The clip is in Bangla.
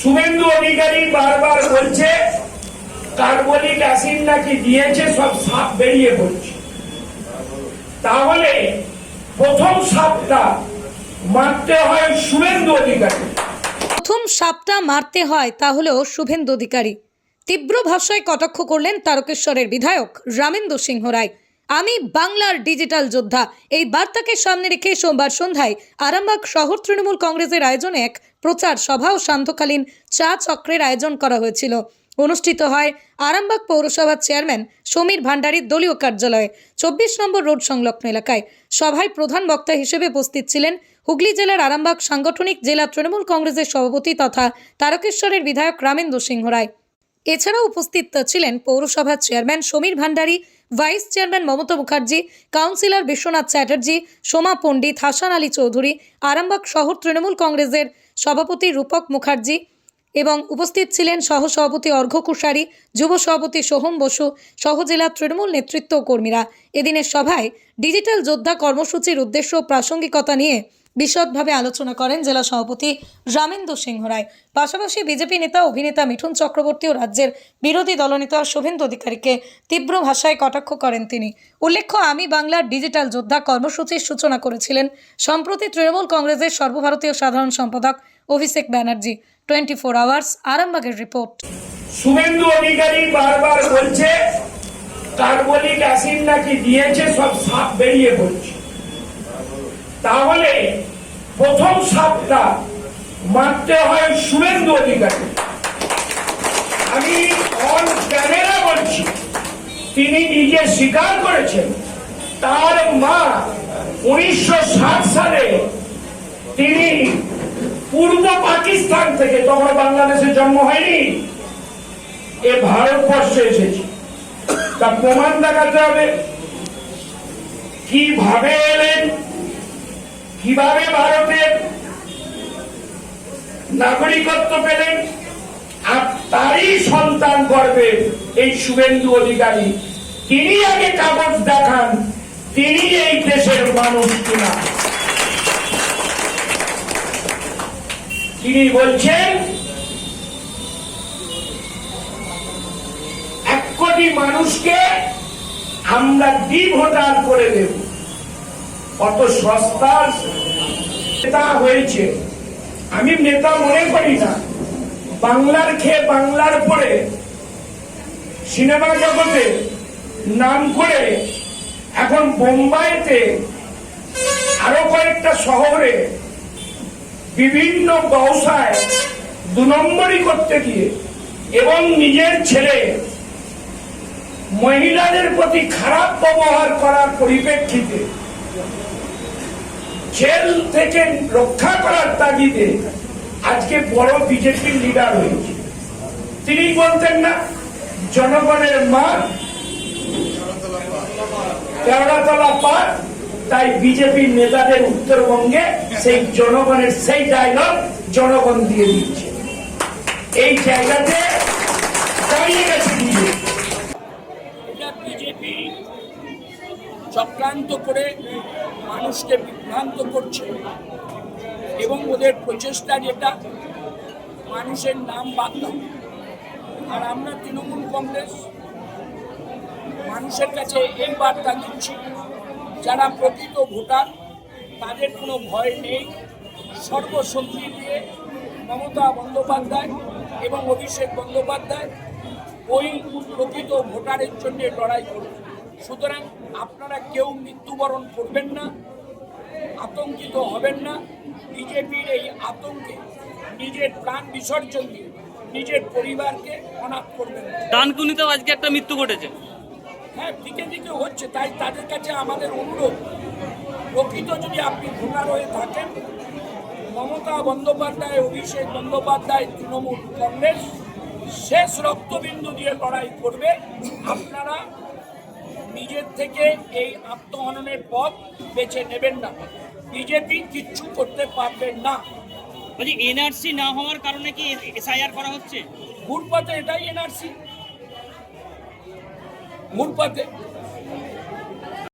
শুভেন্দু অধিকারী বারবার বলছে, কার্বলিক অ্যাসিড নাকি দিয়েছে, সব সাপ বেরিয়ে পড়ছে। তাহলে প্রথম সাপটা মারতে হয় শুভেন্দু অধিকারী। প্রথম সাপটা মারতে হয় তাহলেও শুভেন্দু অধিকারী। তীব্র ভাষায় কটাক্ষ করলেন তারকেশ্বরের বিধায়ক রামেন্দ্র সিংহ রায়। আমি বাংলার ডিজিটাল যোদ্ধা। এই বার্তাকে সামনে রেখে সোমবার সন্ধ্যায় আরামবাগ শহর তৃণমূল কংগ্রেসের আয়োজনে এক প্রচার সভা ও শান্তকালীন চা চক্রের আয়োজন করা হয়েছিল। অনুষ্ঠিত হয় আরামবাগ পৌরসভার চেয়ারম্যান সমীর ভান্ডারীর দলীয় কার্যালয়ে, চব্বিশ নম্বর রোড সংলগ্ন এলাকায়। সভায় প্রধান বক্তা হিসেবে উপস্থিত ছিলেন হুগলি জেলার আরামবাগ সাংগঠনিক জেলা তৃণমূল কংগ্রেসের সভাপতি তথা তারকেশ্বরের বিধায়ক রামেন্দ্র সিংহ রায়। এছাড়াও উপস্থিত ছিলেন পৌরসভার chairman Samir Bhandari vice chairman Mamata Mukherjee, councillor Biswanath Chatterjee, Soma Pandit, Hasan Ali Chowdhury, Arambagh শহর তৃণমূল কংগ্রেসের সভাপতি রূপক মুখার্জি এবং উপস্থিত ছিলেন সহ সভাপতি অর্ঘ্য কুশারী, যুব সভাপতি সোহম বসু সহ জেলা তৃণমূল নেতৃত্ব কর্মীরা। এদিনের সভায় ডিজিটাল যোদ্ধা কর্মসূচির উদ্দেশ্য প্রাসঙ্গিকতা নিয়ে বিশদভাবে আলোচনা করেন জেলা সভাপতি রামেন্দ্র সিংহ রায়। পাশাপাশি বিজেপি নেতা, অভিনেতা মিঠুন চক্রবর্তী ও রাজ্যের বিরোধী দলনেতা শুভেন্দু অধিকারীকে তীব্র ভাষায় কটাক্ষ করেন তিনি। উল্লেখ্য, আমি বাংলার ডিজিটাল যোদ্ধা কর্মসূচির সূচনা করেছিলেন সম্প্রতি তৃণমূল কংগ্রেসের সর্বভারতীয় সাধারণ সম্পাদক Abhishek Banerjee. Twenty four hours, আরামবাগের রিপোর্ট। শুভেন্দু অধিকারী বারবার বলছে, কার্বলিক অ্যাসিড নাকি দিয়েছে, সব সাপ বেরিয়ে পড়ছে। তাহলে প্রথম সাপটা মারতে হয় শুভেন্দু অধিকারী। আমি অন ক্যামেরা বলছি, তিনি নিজে স্বীকার করেছেন, তার মা উনিশশো সালে তিনি পূর্ব পাকিস্তান থেকে তখন বাংলাদেশে জন্ম হয়নি, এ ভারতবর্ষে এসেছে। তা প্রমাণ দেখাতে হবে। কীভাবে এলেন কীভাবে ভারতের নাগরিকত্ব পেলেন আর তারই সন্তান গর্বে এই শুভেন্দু অধিকারী? তিনি আগে কাগজ দেখান, তিনি এই দেশের মানুষ কিনা? তিনি বলছেন, এক কোটি মানুষকে আমরা ডি ভোটার করে দেব। কত সস্তার নেতা হয়েছে। আমি নেতা মনে করি না। বাংলার খেয়ে বাংলার পরে সিনেমা জগতে নাম করে এখন বোম্বাইতে আরও কয়েকটা শহরে বিভিন্ন ব্যবসায় দু নম্বরই করতে গিয়ে এবং নিজের ছেলে মহিলাদের প্রতি খারাপ ব্যবহার করার পরিপ্রেক্ষিতে জেল থেকে রক্ষা করার তাগিদে আজকে বড় বিজেপির লিডার হয়েছে। তিনি বলতেন না, জনগণের মা কেওড়াতলা পার, তাই বিজেপির নেতাদের উত্তরবঙ্গে সেই জনগণের সেই ডায়লগ জনগণ দিয়ে দিচ্ছে। এই জায়গাতে দাঁড়িয়ে গেছে বিজেপি চক্রান্ত করে মানুষকে বিভ্রান্ত করছে এবং ওদের প্রচেষ্টা যেটা, মানুষের নাম বাদ আর আমরা তৃণমূল কংগ্রেস, মানুষের কাছে এই বার্তা দিচ্ছি, যারা প্রকৃত ভোটার, তাদের কোনো ভয় নেই। সর্বশক্তি দিয়ে মমতা বন্দ্যোপাধ্যায় এবং অভিষেক বন্দ্যোপাধ্যায় ওই প্রকৃত ভোটারের জন্য লড়াই করবে সুতরাং আপনারা কেউ মৃত্যুবরণ করবেন না আতঙ্কিত হবেন না। বিজেপির এই আতঙ্কে নিজের প্রাণ বিসর্জন দিয়ে নিজের পরিবারকে অনাথ করবেন। ডানকুনিতেও আজকে একটা মৃত্যু ঘটেছে। হ্যাঁ দিকে দিকে হচ্ছে তাই তাদের কাছে আমাদের অনুরোধ। প্রকৃত যদি আপনি ভোটার হয়ে থাকেন মমতা বন্দ্যোপাধ্যায় অভিষেক বন্দ্যোপাধ্যায় তৃণমূল কংগ্রেস শেষ রক্তবিন্দু দিয়ে লড়াই করবে। আপনারা নিজের থেকে এই আত্মহননের পথ বেছে নেবেন না। বিজেপি কিচ্ছু করতে পারবেন না। বলছি এনআরসি না হওয়ার কারণে কি এসআইআর করা হচ্ছে? ঘুরপথে এটাই এনআরসি। ঘুরপথে